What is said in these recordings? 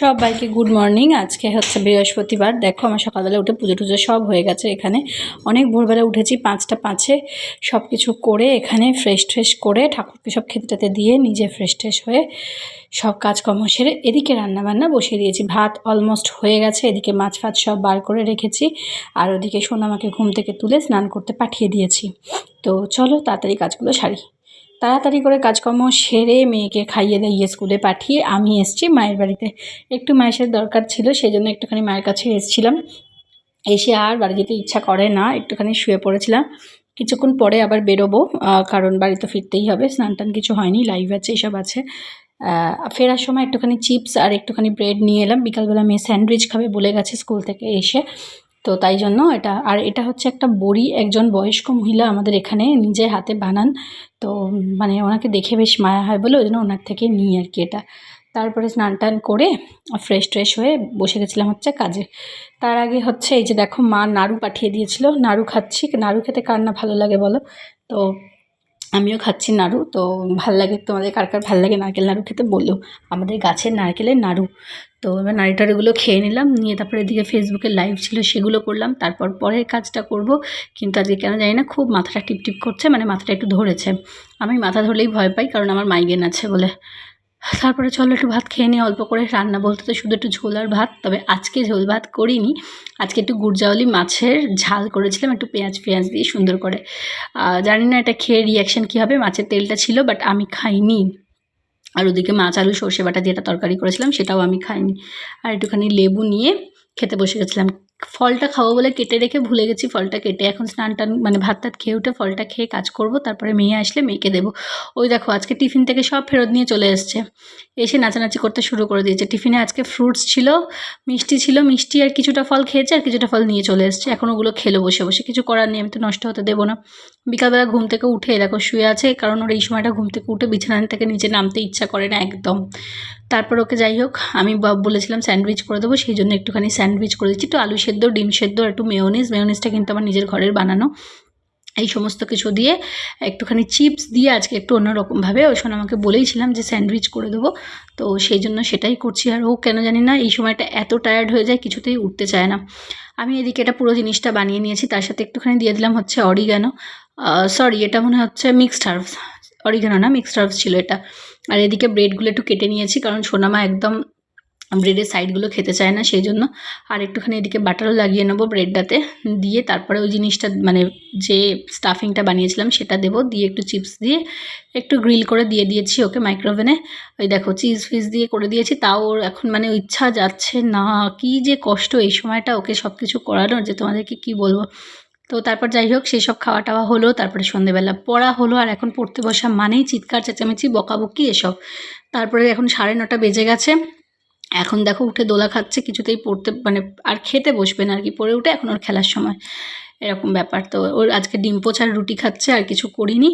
সবাইকে good morning আজকে হচ্ছে বৃহস্পতিবার। দেখো, আমার সকালবেলা উঠে পুজো টুজো সব হয়ে গেছে এখানে। অনেক ভোরবেলা উঠেছি, পাঁচটা পাঁচে সব কিছু করে এখানে ফ্রেশ ট্রেশ করে ঠাকুরকে সব খেতেটাতে দিয়ে নিজে ফ্রেশ ট্রেশ হয়ে সব কাজকর্ম সেরে এদিকে রান্নাবান্না বসিয়ে দিয়েছি। ভাত অলমোস্ট হয়ে গেছে, এদিকে মাছ ফাছ সব বার করে রেখেছি। আর ওদিকে সোনামাকে ঘুম থেকে তুলে স্নান করতে পাঠিয়ে দিয়েছি। তো চলো, তাড়াতাড়ি কাজগুলো সারি। তাড়াতাড়ি করে কাজকর্ম সেরে মেয়েকে খাইয়ে দাইয়ে স্কুলে পাঠিয়ে আমি এসেছি মায়ের বাড়িতে। একটু মায়ের দরকার ছিল সেই জন্য একটুখানি মায়ের কাছে এসেছিলাম। এসে আর বাড়ি যেতে ইচ্ছা করে না, একটুখানি শুয়ে পড়েছিলাম। কিছুক্ষণ পরে আবার বেরোবো কারণ বাড়ি তো ফিরতেই হবে, স্নান টান কিছু হয়নি লাইভ আছে, এসব আছে। ফেরার সময় একটুখানি চিপস আর একটুখানি ব্রেড নিয়ে এলাম। বিকালবেলা মেয়ে স্যান্ডউইচ খাবে বলে গেছে স্কুল থেকে এসে। তো তাই জন্য এটা, আর এটা হচ্ছে একটা বড়ি, একজন বয়স্ক মহিলা আমাদের এখানে নিজে হাতে বানান। তো মানে ওনাকে দেখে বেশ মায়া হয় বলে ওই জন্য ওনার থেকে নিই আর কি এটা। তারপরে স্নান টান করে ফ্রেশ ট্রেশ হয়ে বসে গেছিলাম হচ্ছে কাজে। তার আগে হচ্ছে এই যে দেখো মা নাড়ু পাঠিয়ে দিয়েছিল, নাড়ু খাচ্ছি। নাড়ু খেতে কার না ভালো লাগে বলো? তো আমিও খাচ্ছি নাড়ু, তো ভালো লাগে তোমাদের কার কার ভালো লাগে নারকেল নাড়ু খেতে বলল আমাদের গাছের নারকেলের নাড়ু। তো এবার নাড়ি টাড়িগুলো খেয়ে নিলাম, নিয়ে তারপরে এদিকে ফেসবুকে লাইভ ছিল সেগুলো করলাম, তারপর পরের কাজটা করব। কিন্তু আজকে কেন জানি না, খুব মাথাটা টিপটিপ করছে মানে মাথাটা একটু ধরেছে। আমি মাথা ধরলেই ভয় পাই, কারণ আমার মাইগ্রেন আছে বলে। তারপরে চলো একটু ভাত খেয়ে নিই অল্প করে রান্না বলতে তো শুধু একটু ঝোল আর ভাত, তবে আজকে ঝোল ভাত করিনি। আজকে একটু গুড়জাওয়ালি মাছের ঝাল করেছিলাম, একটু পেঁয়াজ পেঁয়াজ দিয়ে সুন্দর করে। জানি না এটা খেয়ে রিয়াকশান কী হবে, মাছের তেলটা ছিল বাট আমি খাইনি। আর ওদিকে মাছ, আলু, সর্ষে বাটা দিয়ে একটা তরকারি করেছিলাম, সেটাও আমি খাইনি। আর একটুখানি লেবু নিয়ে খেতে বসে গেছিলাম। ফলটা খাব বলে কেটে রেখে ভুলে গেছি, ফলটা কেটে। এখন স্নান টান মানে ভাত টাত খেয়ে উঠে ফলটা খেয়ে কাজ করব, তারপরে মেয়ে আসলে মেয়েকে দেবো। ওই দেখো, আজকে টিফিন থেকে সব ফেরত নিয়ে চলে এসছে। এসে নাচানাচি করতে শুরু করে দিয়েছে। টিফিনে আজকে ফ্রুটস ছিল, মিষ্টি ছিল, মিষ্টি আর কিছুটা ফল খেয়েছে আর কিছুটা ফল নিয়ে চলে এসছে। এখন ওগুলো খেলো বসে বসে, কিছু করার নেই, আমি তো নষ্ট হতে দেবো না। বিকালবেলা ঘুম থেকে উঠে, দেখো শুয়ে আছে, কারণ ওর এই সময়টা ঘুম থেকে উঠে বিছানা থেকে নিচে নামতে ইচ্ছা করে না একদম। তারপর ওকে যাই হোক, আমি বলেছিলাম স্যান্ডউইচ করে দেবো, সেই জন্য একটুখানি স্যান্ডউইচ করে দিচ্ছি। একটু আলু সেদ্ধ, ডিম সেদ্ধ, একটু মেয়নিজ, মেয়নিজটা কিন্তু আমার নিজের ঘরের বানানো। এই সমস্ত কিছু দিয়ে একটুখানি চিপস দিয়ে আজকে একটু অন্যরকমভাবে, ওই সময় আমাকে বলেইছিলাম যে স্যান্ডউইচ করে দেবো। তো সেই জন্য সেটাই করছি। আর ও কেন জানি না, এই সময়টা এত টায়ার্ড হয়ে যায়, কিছুতেই উঠতে চায় না। আমি এদিকে এটা পুরো জিনিসটা বানিয়ে নিয়েছি, তার সাথে একটুখানি দিয়ে দিলাম হচ্ছে অরিগানো। সরি এটা মনে হচ্ছে মিক্সড হার্বস অরিগানো না মিক্সড হার্বস ছিল এটা। আর এদিকে ব্রেডগুলো একটু কেটে নিয়েছি, কারণ সোনামা একদম ব্রেডের সাইডগুলো খেতে চায় না, সেই জন্য। আর একটুখানি এদিকে বাটারও লাগিয়ে নেব ব্রেডটাতে দিয়ে তারপরে ওই জিনিসটা মানে যে স্টাফিংটা বানিয়েছিলাম সেটা দেবো, দিয়ে একটু চিপস দিয়ে একটু গ্রিল করে দিয়ে দিয়েছি ওকে মাইক্রোওভেনে ওই দেখো চিজ ফিজ দিয়ে করে দিয়েছি, তাও ওর এখন মানে ইচ্ছা যাচ্ছে না, কি যে কষ্ট এই সময়টা ওকে সব কিছু করানোর, যে তোমাদেরকে কি বলব? তো তারপর যাই হোক সেই সব খাওয়া টাওয়া হলো, তারপরে সন্ধেবেলা পড়া হলো, আর এখন পড়তে বসা মানেই চিৎকার, চেঁচামেচি, বকাবকি এসব। তারপরে এখন সাড়ে নটা বেজে গেছে। এখন দেখো উঠে দোলা খাচ্ছে, কিছুতেই পড়তে মানে আর খেতে বসবে না আর কি, পড়ে উঠে এখন ওর খেলার সময়। এরকম ব্যাপার। তো ওর আজকে ডিম পোচার রুটি খাচ্ছে, আর কিছু করিনি।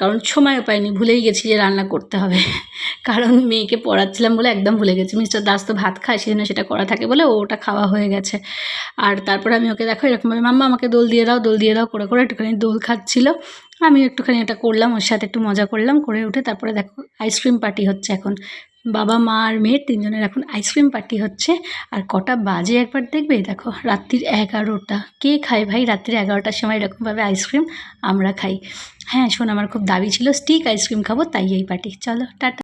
কারণ সময়ও পাইনি, ভুলেই গেছি যে রান্না করতে হবে। কারণ মেয়েকে পড়াচ্ছিলাম বলে একদম ভুলে গেছি। মিস্টার দাস তো ভাত খায়, সেজন্য সেটা করা থাকে বলে ওটা খাওয়া হয়ে গেছে। আর তারপরে আমি ওকে দেখো এরকমভাবে মাম্মা, আমাকে দোল দিয়ে দাও, দোল দিয়ে দাও, করে করে একটুখানি দোল খাচ্ছিল। আমি একটুখানি এটা করলাম, ওর সাথে একটু মজা করলাম, করে উঠে তারপরে দেখো, আইসক্রিম পার্টি হচ্ছে এখন। বাবা, মা আর মেয়ের তিনজনের এখন আইসক্রিম পার্টি হচ্ছে। আর কটা বাজে একবার দেখবে? দেখো, রাত্রির এগারোটা। কে খায় ভাই? রাত্রির এগারোটার সময় এরকমভাবে আইসক্রিম আমরা খাই। হ্যাঁ শোন, আমার খুব দাবি ছিল, স্টিক আইসক্রিম খাব, তাই এই পার্টি। চলো, টাটা।